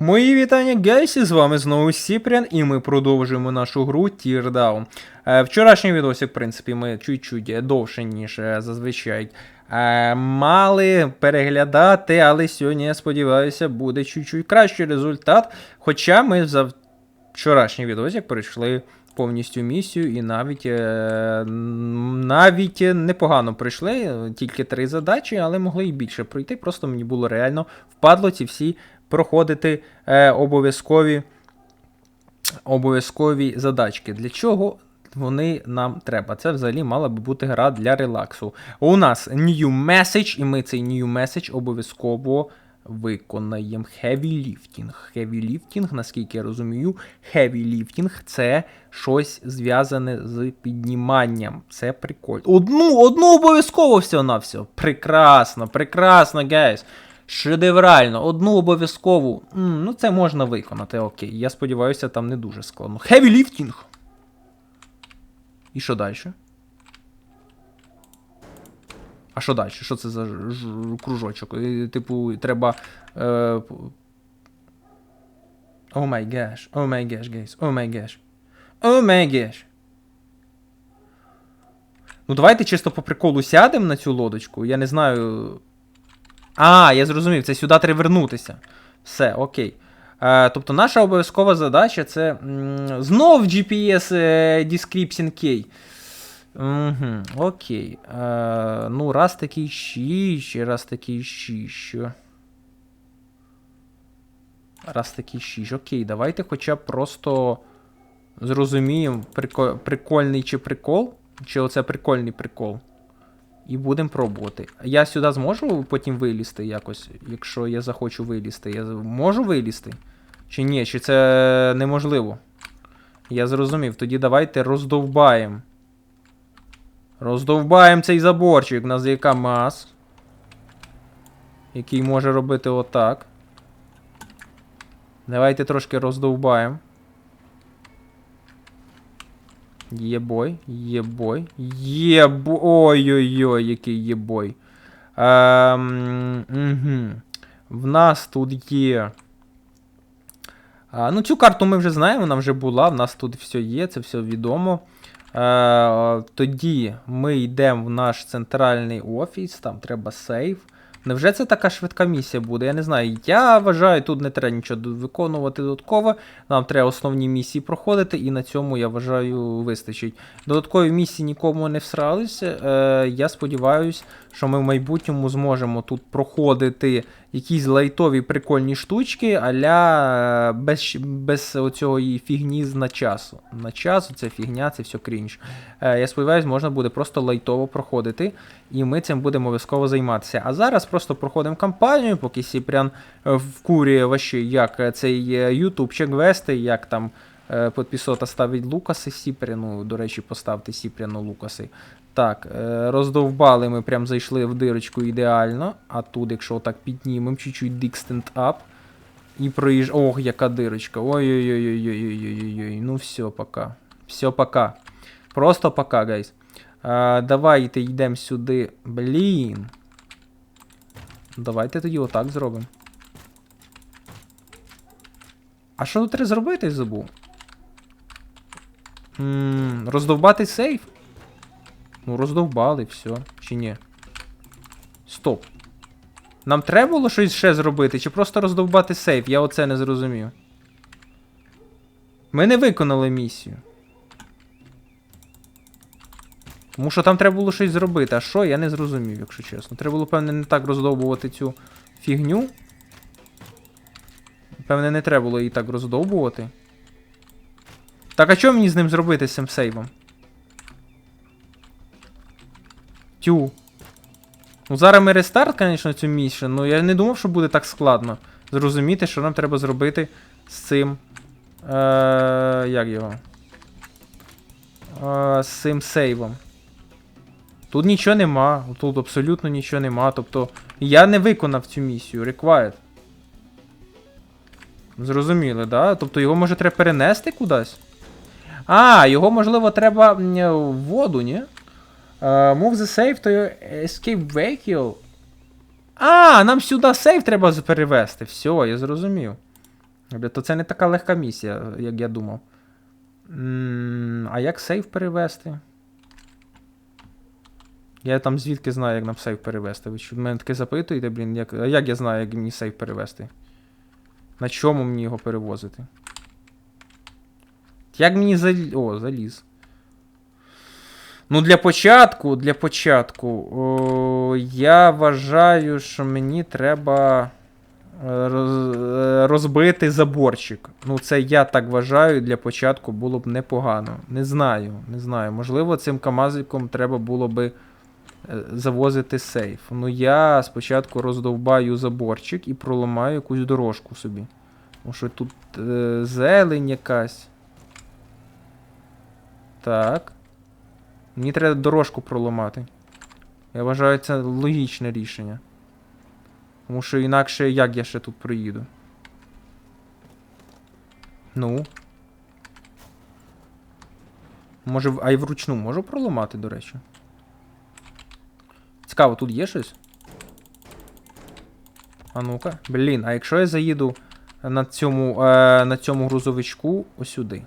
Мої вітання, гейсі, з вами знову Сіпрян, і ми продовжуємо нашу гру Teardown. Е, вчорашній відосик, в принципі, ми чуть-чуть довше, ніж е, зазвичай. Е, мали переглядати, але сьогодні, я сподіваюся, буде чуть-чуть кращий результат. Хоча ми за вчорашній відосик пройшли повністю місію і навіть, навіть непогано пройшли, е, тільки три задачі, але могли і більше пройти. Просто мені було реально впадло ці всі проходити е, обов'язкові, обов'язкові задачки. Для чого вони нам треба? Це взагалі мала би бути гра для релаксу. У нас new message, і ми цей new message обов'язково виконаємо. Heavy lifting. Heavy lifting, наскільки я розумію, heavy lifting це щось зв'язане з підніманням. Це прикольно. Одну, одну обов'язково все на все. Прекрасно, прекрасно, гейс. Шедеврально, одну обов'язкову. Ну, це можна виконати, окей. Я сподіваюся, там не дуже складно. Heavy lifting. І що далі? А що далі? Що це за кружочок? Типу, треба. О май геш, о май геш, гейс, о май геш. О май геш. Ну, давайте чисто по приколу сядемо на цю лодочку. Я не знаю. А, я зрозумів, це сюди треба вернутися. Все, окей. Е, тобто наша обов'язкова задача це м, знов GPS е, Description Key. Угу, окей. Е, ну, раз такий 6, раз такий 6. Раз такий 6. Окей, давайте хоча б просто зрозуміємо, прико- прикольний чи прикол. Чи оце прикольний прикол. І будемо пробувати. Я сюди зможу потім вилізти якось, якщо я захочу вилізти. Я можу вилізти? Чи ні? Чи це неможливо? Я зрозумів. Тоді давайте роздовбаємо. Роздовбаємо цей заборчик. У нас є КАМАЗ. Який може робити отак. Давайте трошки роздовбаємо. Єбой, єбой, єбой. Ой-ой-ой, який єбой. Ем, угу. В нас тут є. А, ну, цю карту ми вже знаємо, вона вже була, в нас тут все є, це все відомо. Е, тоді ми йдемо в наш центральний офіс, там треба сейф. Невже це така швидка місія буде? Я не знаю. Я вважаю, тут не треба нічого виконувати додатково. Нам треба основні місії проходити, і на цьому, я вважаю, вистачить. Додаткові місії нікому не всралися. Е, я сподіваюся, що ми в майбутньому зможемо тут проходити якісь лайтові прикольні штучки, аля е, без, без оцього і фігні на часу. На часу це фігня, це все крінж. Е, я сподіваюся, можна буде просто лайтово проходити, і ми цим будемо обов'язково займатися. А зараз просто проходимо кампанію, поки Сіпрян е, вкурює ваші, як е, цей е, YouTube чек вести, як там е, підписота ставить Лукаси Сіпряну. До речі, поставте Сіпряну Лукаси. Так, е, роздовбали ми прям зайшли в дирочку ідеально. А тут, якщо так піднімемо, чуть-чуть Dixtent up. І проїж... Ох, яка дирочка. Ой-ой-ой-ой-ой-ой-ой-ой. Ну все, пока. Все, пока. Просто пока, гайс. А, давайте йдемо сюди. Блін. Давайте тоді отак зробимо. А що тут треба зробити, забув? м роздовбати сейф? Ну, роздовбали, все. Чи ні? Стоп. Нам треба було щось ще зробити, чи просто роздовбати сейф? Я оце не зрозумів. Ми не виконали місію. Тому що там треба було щось зробити. А що, я не зрозумів, якщо чесно. Треба було, певне, не так роздовбувати цю фігню. Певне, не треба було її так роздовбувати. Так, а що мені з ним зробити з цим сейвом? Тю. Ну, зараз ми рестарт, звісно, цю місію, ну я не думав, що буде так складно зрозуміти, що нам треба зробити з цим. Е, як його? Е, з цим сейвом. Тут нічого нема, тут абсолютно нічого нема. Тобто, я не виконав цю місію. Required. Зрозуміли, да? Тобто його може треба перенести кудись? А, його, можливо, треба в воду, ні? Uh, move the safe to escape vehicle. А, нам сюди сейф треба перевести. Все, я зрозумів. То це не така легка місія, як я думав. М, А як сейв перевести? Я там звідки знаю, як нам сейв перевести. Ви в мене таке запитуєте, блін, як, а як я знаю, як мені сейв перевести? На чому мені його перевозити? Як мені залі... О, заліз. Ну, для початку, для початку, о, я вважаю, що мені треба е, е, розбити заборчик. Ну, це я так вважаю, для початку було б непогано. Не знаю, не знаю. Можливо, цим камазиком треба було би завозити сейф. Ну, я спочатку роздовбаю заборчик і проламаю якусь дорожку собі. Тому що тут е, зелень якась. Так. Мені треба дорожку проламати. Я вважаю, це логічне рішення. Тому що інакше як я ще тут проїду? Ну. Може, а й вручну можу проламати, до речі. Цікаво, тут є щось? А ну-ка. Блін, а якщо я заїду на цьому, е, на цьому грузовичку осюди?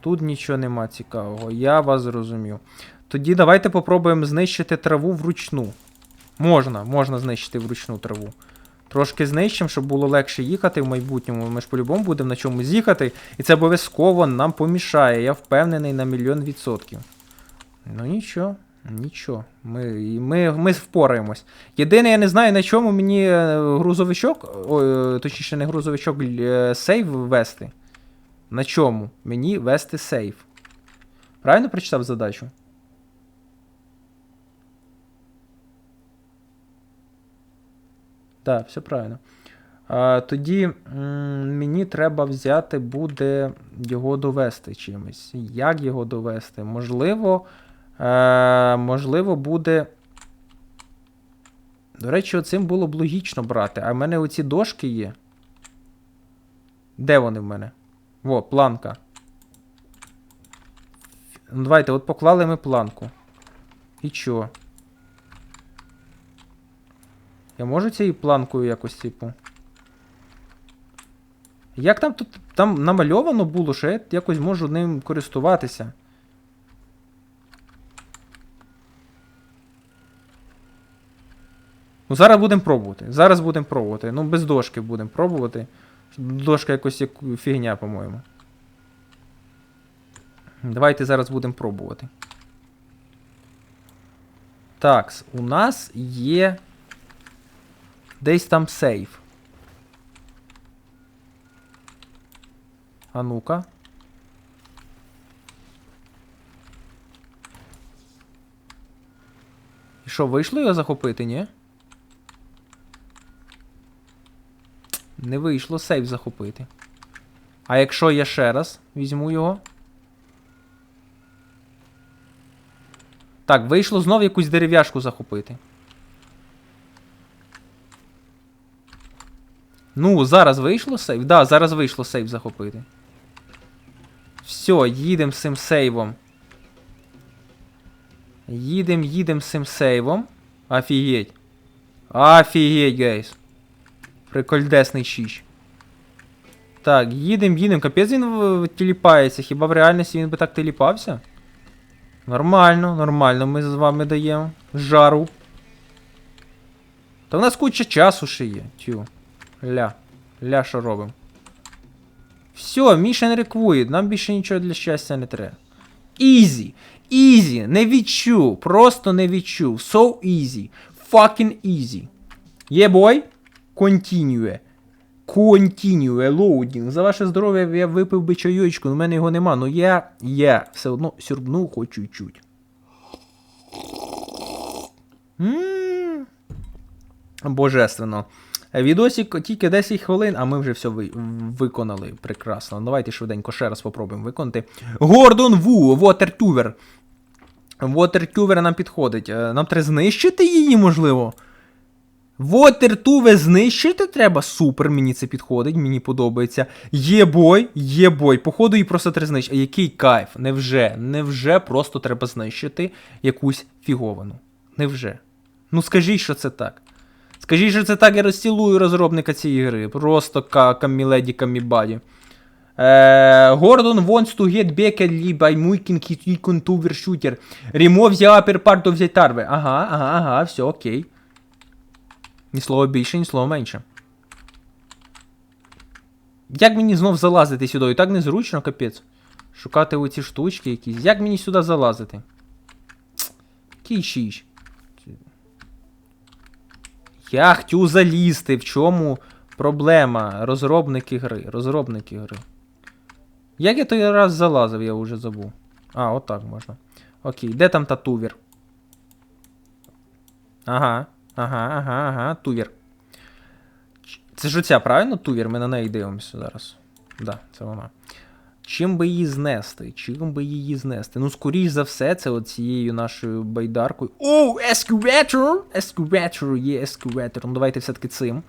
Тут нічого нема цікавого, я вас зрозумів. Тоді давайте попробуємо знищити траву вручну. Можна, можна знищити вручну траву. Трошки знищимо, щоб було легше їхати в майбутньому. Ми ж по-любому будемо на чомусь їхати, і це обов'язково нам помішає. Я впевнений на мільйон відсотків. Ну нічого, нічого. Ми, ми, ми впораємось. Єдине, я не знаю, на чому мені е, грузовичок, е, точніше, не грузовичок, е, сейв ввести. На чому мені вести сейф? Правильно прочитав задачу? Так, все правильно. А, тоді м, мені треба взяти буде його довести чимось. Як його довести? Можливо, е, можливо, буде. До речі, оцим було б логічно брати. А в мене оці дошки є. Де вони в мене? Во, планка. Ну, давайте, от поклали ми планку. І чо? Я можу цією планкою якось, типу. Як там тут там намальовано було, що я якось можу ним користуватися? Ну, зараз будемо пробувати. Зараз будемо пробувати. Ну, без дошки будемо пробувати. Дошка якось як фігня, по-моєму. Давайте зараз будемо пробувати. Так, у нас є десь там сейф. А ну-ка. І що, вийшло його захопити, ні? Не вийшло сейф захопити. А якщо я ще раз візьму його. Так, вийшло знов якусь дерев'яшку захопити. Ну, зараз вийшло сейв? Да, зараз вийшло сейв захопити. Все, їдемо з цим сейвом. Їдем, їдем з цим сейвом. Офігеть. Офігеть, гейс. Прикольдесний щіч. Так, їдем, їдем. Капець він тіліпається. Хіба в реальності він би так тіліпався? Нормально, нормально ми з вами даємо. Жару. Та в нас куча часу ще є. Тю. Ля. Ля, що робимо? Все, Mission Required. Нам більше нічого для щастя не треба. Easy. Easy. Не відчув. Просто не відчув. So easy. Fucking easy. Є бой? Continue. Continue. Loading. За ваше здоров'я я випив би чайочку, але в мене його нема. Ну я, я все одно сюрбну хоч чуть-чуть. Божественно. Відосик тільки 10 хвилин, а ми вже все ви, виконали. Прекрасно. Давайте швиденько ще раз спробуємо виконати. Гордон Ву, Вотертувер. Вотертувер нам підходить. Е, Нам треба знищити її, можливо. Вотертуве знищити треба. Супер, мені це підходить, мені подобається. Є бой, є бой. Походу, її просто треба знищити. А який кайф? Невже? Невже просто треба знищити якусь фіговану? Невже? Ну скажіть, що це так. Скажіть, що це так я розцілую розробника цієї гри. Просто каміледі камібаді. Е, Гордон wants to get back by making his icon to shooter. Remove the upper part of the tarve. Ага, ага, ага, все, окей. Ні слова більше, ні слова менше. Як мені знов залазити сюди? І так незручно, капець. Шукати оці штучки якісь. Як мені сюди залазити? Кійшіш. Я хотів залізти. В чому проблема? Розробники гри. Розробники гри. Як я той раз залазив, я вже забув. А, отак можна. Окей, де там та тувір? Ага, ага, ага, ага, тувір. Це ж оця, правильно, тувір? Ми на неї дивимося зараз. Да, це вона. Чим би її знести? Чим би її знести? Ну, скоріш за все, це оцією нашою байдаркою. О, ескюветер! Ескюветер, є ескюветер. Ну давайте все-таки цим.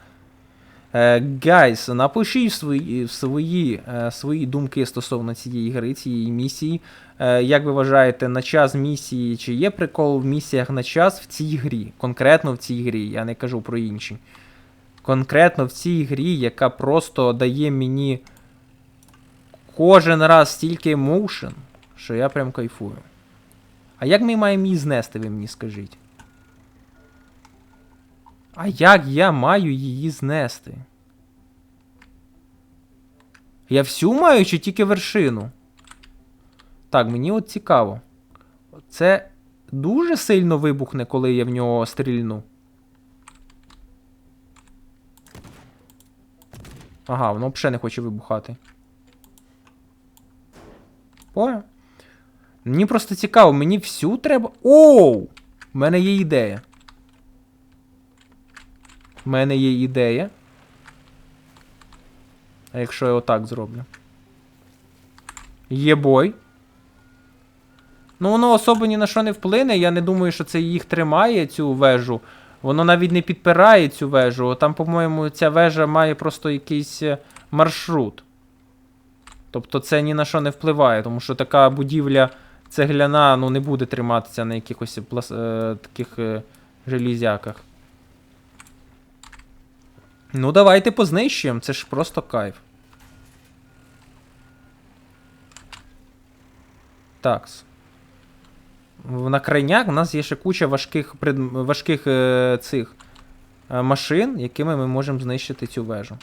Гайс, напишіть свої, свої, е, свої думки стосовно цієї гри, цієї місії. Е, Як ви вважаєте, на час місії, чи є прикол в місіях на час в цій грі? Конкретно в цій грі, я не кажу про інші. Конкретно в цій грі, яка просто дає мені кожен раз стільки емоушен, що я прям кайфую. А як ми маємо її знести, ви мені скажіть? А як я маю її знести? Я всю маю чи тільки вершину? Так, мені от цікаво. Це дуже сильно вибухне, коли я в нього стрільну. Ага, воно взагалі не хоче вибухати. Понял? Мені просто цікаво, мені всю треба. Оу! У мене є ідея. У мене є ідея. А якщо я отак зроблю? Є бой. Ну, воно особо ні на що не вплине. Я не думаю, що це їх тримає, цю вежу. Воно навіть не підпирає цю вежу. Там, по-моєму, ця вежа має просто якийсь е, маршрут. Тобто це ні на що не впливає, тому що така будівля цегляна ну, не буде триматися на якихось плас... е, таких е, желізяках. Ну, давайте познищуємо, це ж просто кайф. Такс. На крайняк у нас є ще куча важких, пред... важких е, цих е, машин, якими ми можемо знищити цю вежу.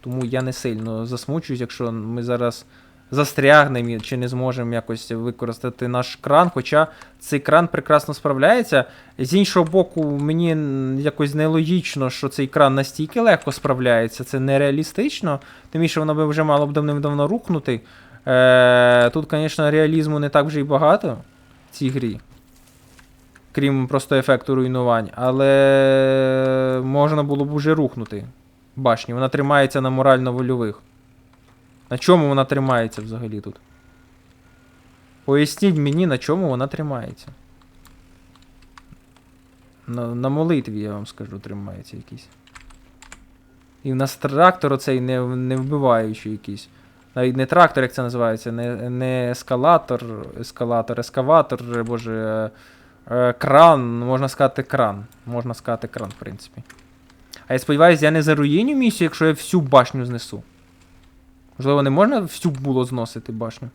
Тому я не сильно засмучуюсь, якщо ми зараз застрягнемо чи не зможемо якось використати наш кран. Хоча цей кран прекрасно справляється. З іншого боку, мені якось нелогічно, що цей кран настільки легко справляється. Це нереалістично. Тим більше воно би вже мало б давним-давно рухнути. Е, тут, звісно, реалізму не так вже й багато в цій грі. Крім просто ефекту руйнувань. Але можна було б уже рухнути башню. Вона тримається на морально-вольових. На чому вона тримається взагалі тут? Поясніть мені, на чому вона тримається. На, на молитві, я вам скажу, тримається якийсь. І в нас трактор оцей не, не вбиваючий якийсь. Навіть не трактор, як це називається, не, не ескалатор, ескалатор, ескаватор, боже. е, е, кран, можна сказати кран. Можна сказати кран, в принципі. А я сподіваюся, я не заруїню місію, якщо я всю башню знесу. Можливо, не можна всю було зносити башню.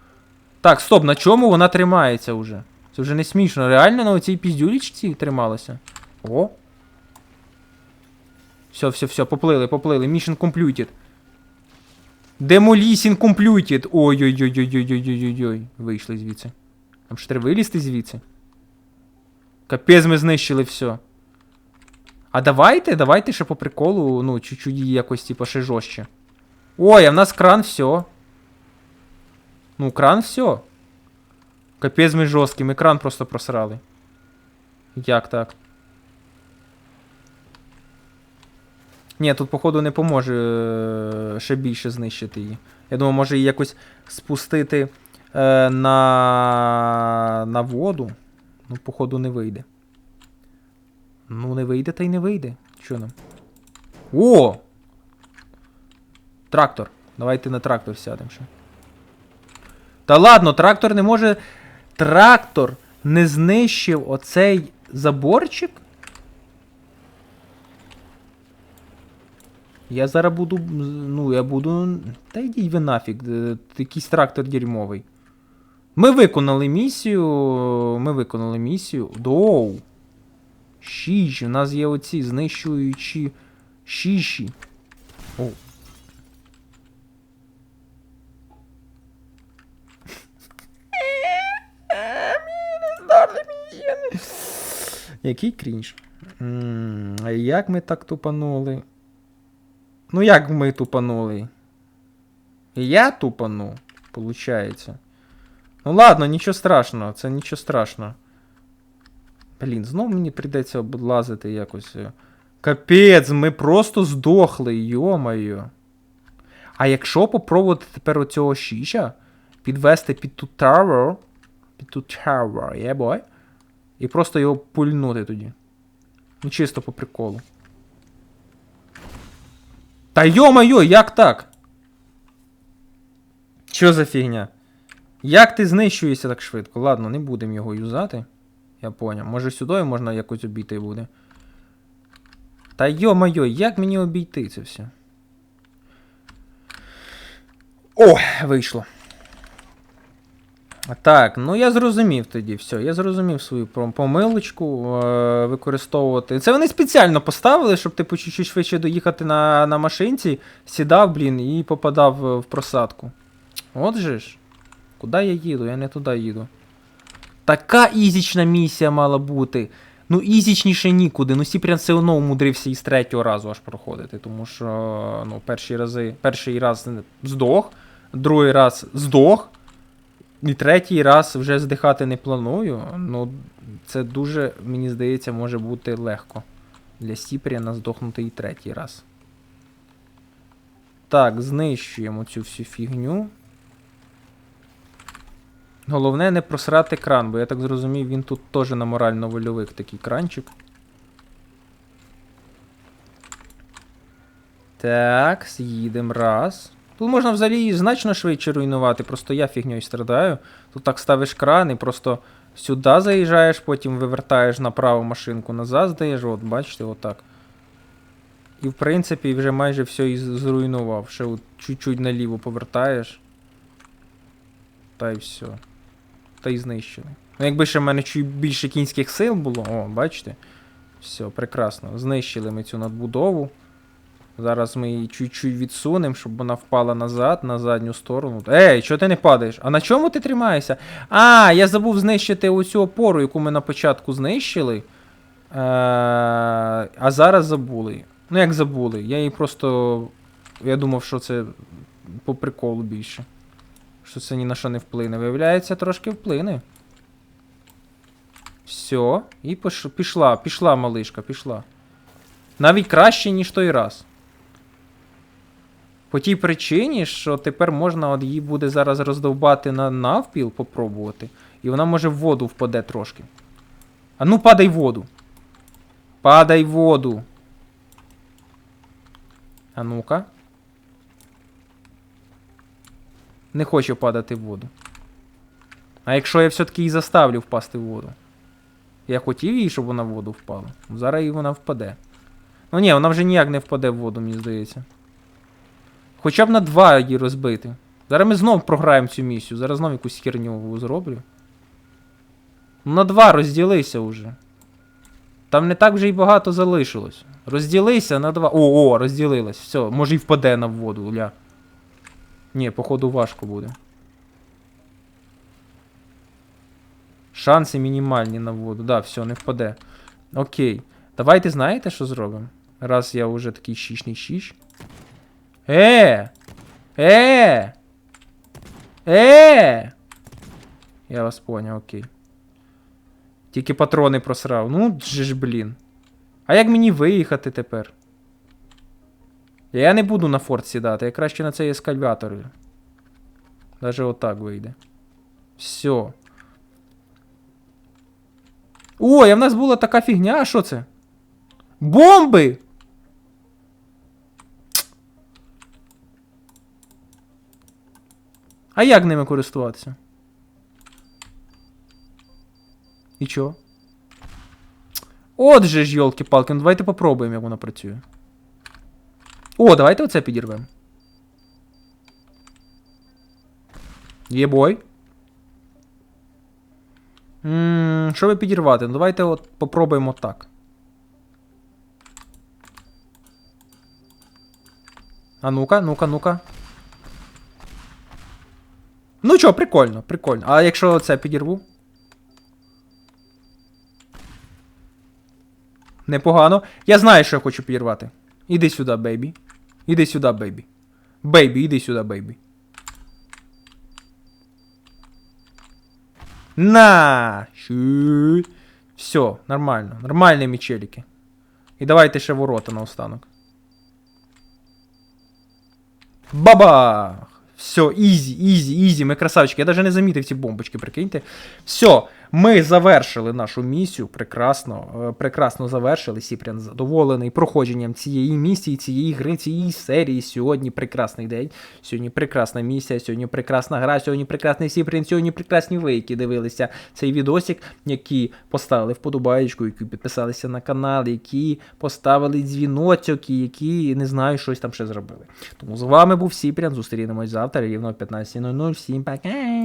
Так, стоп, на чому вона тримається вже? Це вже не смішно. Реально на оцій піздюлічці трималася? О. Все, все, все, поплили, поплили. Mission completed. Demolition completed. Ой-ой-ой-ой-ой-ой-ой-ой. Вийшли звідси. Нам ще треба вилізти звідси. Капець ми знищили все. А давайте, давайте ще по приколу, ну, чуть-чуть її якось, типа, ще жорстче. Ой, а в нас кран все. Ну, кран все. Капець ми жорсткі, ми кран просто просрали. Як так? Ні, тут, походу, не поможе е, ще більше знищити її. Я думаю, може її якось спустити е, на, на воду. Ну, походу, не вийде. Ну, не вийде, та й не вийде. Що нам? О! Трактор. Давайте на трактор сядемо ще. Та ладно, трактор не може. Трактор не знищив оцей заборчик? Я зараз буду. Ну, я буду. Та йдіть ви нафіг, е, якийсь трактор дерьмовий. Ми виконали місію. Ми виконали місію. Доу. Шіш, у нас є оці знищуючі шіші. О. Який крінж. Як ми так тупанули? Ну як ми тупанули? Я тупану, получається. Ну ладно, нічого страшного, це нічого страшного. Блін, знов мені прийдеться облазити якось. е. Капець, ми просто здохли, йо-моє. А якщо попробувати тепер оцього шіша підвести під ту tower, під ту tower, yeah, boy, і просто його пульнути тоді. Ну чисто по приколу. Та йо-моє, як так? Що за фігня? Як ти знищуєшся так швидко? Ладно, не будемо його юзати. Я поняв. Може сюди можна якось обійти буде. Та йо-моє, як мені обійти це все? О, вийшло. Так, ну я зрозумів тоді все. Я зрозумів свою помилочку е- використовувати. Це вони спеціально поставили, щоб типу чуть-чуть швидше доїхати на, на машинці, сідав, блін, і попадав е, в просадку. От же ж. Куди я їду? Я не туди їду. Така ізічна місія мала бути. Ну, ізічніше нікуди. Ну, Сіпрян все одно умудрився із третього разу аж проходити, тому що ну, перші рази, перший раз здох, другий раз здох, і третій раз вже здихати не планую. Ну, це дуже, мені здається, може бути легко для Сіпріана здохнути і третій раз. Так, знищуємо цю всю фігню. Головне не просрати кран, бо я так зрозумів, він тут теж на морально-вольових такий кранчик. Так, з'їдемо раз. Тут можна взагалі значно швидше руйнувати, просто я фігньою страдаю. Тут так ставиш кран і просто сюди заїжджаєш, потім вивертаєш направо машинку, назад здаєш, от бачите, отак. І в принципі вже майже все і зруйнував. Ще от чуть-чуть наліво повертаєш. Та й все. Та й знищили. Ну, якби ще в мене більше кінських сил було, о, бачите? Все, прекрасно. Знищили ми цю надбудову. Зараз ми її чуть-чуть відсунемо, щоб вона впала назад, на задню сторону. Ей, чого ти не падаєш? А на чому ти тримаєшся? А, я забув знищити оцю опору, яку ми на початку знищили. Е, а зараз забули. Ну, як забули? Я її просто. Я думав, що це по приколу більше. Що це ні на що не вплине. Виявляється, трошки вплине. Все. І пішла, пішла малишка, пішла. Навіть краще, ніж той раз. По тій причині, що тепер можна от її буде зараз роздовбати на навпіл, попробувати. І вона може в воду впаде трошки. А ну падай в воду. Падай в воду. А ну-ка. Не хочу падати в воду. А якщо я все-таки її заставлю впасти в воду? Я хотів їй, щоб вона в воду впала. Зараз і вона впаде. Ну ні, вона вже ніяк не впаде в воду, мені здається. Хоча б на два її розбити. Зараз ми знов програємо цю місію. Зараз знов якусь херню зроблю. На два розділися уже. Там не так вже й багато залишилось. Розділися на два. О, о, розділилась. Все, може й впаде на воду, ля. Ні, походу важко буде. Шанси мінімальні на воду. Да, все, не впаде. Окей. Давайте знаєте, що зробимо? Раз я вже такий щічний щіч. Е! Е! Е! Я вас поняв, окей. Тільки патрони просрав. Ну, ж, блін. А як мені виїхати тепер? Я не буду на форт сідати, я краще на цей ескалятор. Даже отак вийде. Все. Ой, а в нас була така фігня, а що це? Бомби! А як ними користуватися? І чо? От же ж, йолки-палки, ну давайте попробуємо, як воно працює. О, давайте оце підірвемо. Є бой. М, Що би підірвати? Ну давайте от попробуємо так. А ну-ка, ну-ка, ну-ка. Ну чо, прикольно, прикольно. А якщо це підірву? Непогано. Я знаю, що я хочу підірвати. Іди сюди, бейбі. Іди сюди, бейбі. Бейбі, іди сюди, бейбі. На! Щу. Все, нормально. Нормальні мічеліки. І давайте ще ворота наостанок. Бабах! Все, ізі, ізі, ізі, ми красавчики. Я навіть не замітив ці бомбочки, прикиньте. Все, ми завершили нашу місію. Прекрасно, е, прекрасно завершили. Сіпрян задоволений проходженням цієї місії, цієї гри, цієї серії. Сьогодні прекрасний день. Сьогодні прекрасна місія, сьогодні прекрасна гра, сьогодні прекрасний Сіпрян, сьогодні прекрасні ви, які дивилися цей відосик, які поставили вподобаєчку, які підписалися на канал, які поставили дзвіночок, і які не знаю, щось там ще зробили. Тому з вами був Сіпрян. Зустрінемось завтра рівно о 15.00. Всім пока!